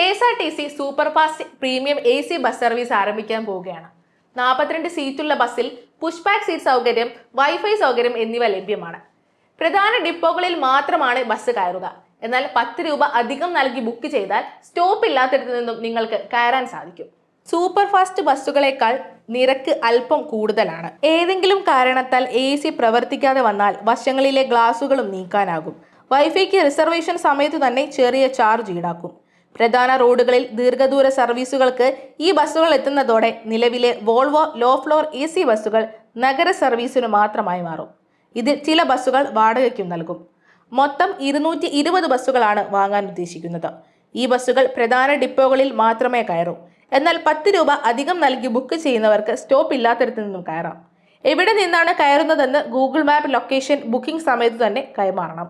K S R T C super fast premium A C bus service ആരംഭിക്കാൻ പോവുകയാണ്. നാൽപ്പത്തിരണ്ട് സീറ്റുള്ള ബസ്സിൽ പുഷ് ബാക്ക് സീറ്റ് സൗകര്യം വൈഫൈ സൗകര്യം എന്നിവ ലഭ്യമാണ്. പ്രധാന ഡിപ്പോകളിൽ മാത്രമാണ് ബസ് കയറുക. എന്നാൽ പത്ത് രൂപ അധികം നൽകി ബുക്ക് ചെയ്താൽ സ്റ്റോപ്പ് ഇല്ലാത്തിടത്തു നിന്നും നിങ്ങൾക്ക് കയറാൻ സാധിക്കും. സൂപ്പർ ഫാസ്റ്റ് ബസ്സുകളേക്കാൾ നിരക്ക് അല്പം കൂടുതലാണ്. ഏതെങ്കിലും കാരണത്താൽ എ സി പ്രവർത്തിക്കാതെ വന്നാൽ വശങ്ങളിലെ ഗ്ലാസുകളും നീക്കാനാകും. വൈഫൈക്ക് റിസർവേഷൻ സമയത്ത് തന്നെ ചെറിയ ചാർജ് ഈടാക്കും. പ്രധാന റോഡുകളിൽ ദീർഘദൂര സർവീസുകൾക്ക് ഈ ബസ്സുകൾ എത്തുന്നതോടെ നിലവിലെ Volvo low floor A C ബസ്സുകൾ നഗര സർവീസിനു മാത്രമായി മാറും. ഇതിൽ ചില ബസ്സുകൾ വാടകയ്ക്കും നൽകും. മൊത്തം ഇരുന്നൂറ്റി ഇരുപത് ബസ്സുകളാണ് വാങ്ങാൻ ഉദ്ദേശിക്കുന്നത്. ഈ ബസ്സുകൾ പ്രധാന ഡിപ്പോകളിൽ മാത്രമേ കയറൂ. എന്നാൽ പത്ത് രൂപ അധികം നൽകി ബുക്ക് ചെയ്യുന്നവർക്ക് സ്റ്റോപ്പ് ഇല്ലാത്തിടത്തു നിന്നും കയറാം. എവിടെ നിന്നാണ് കയറുന്നതെന്ന് ഗൂഗിൾ മാപ്പ് ലൊക്കേഷൻ ബുക്കിംഗ് സമയത്ത് തന്നെ കൈമാറണം.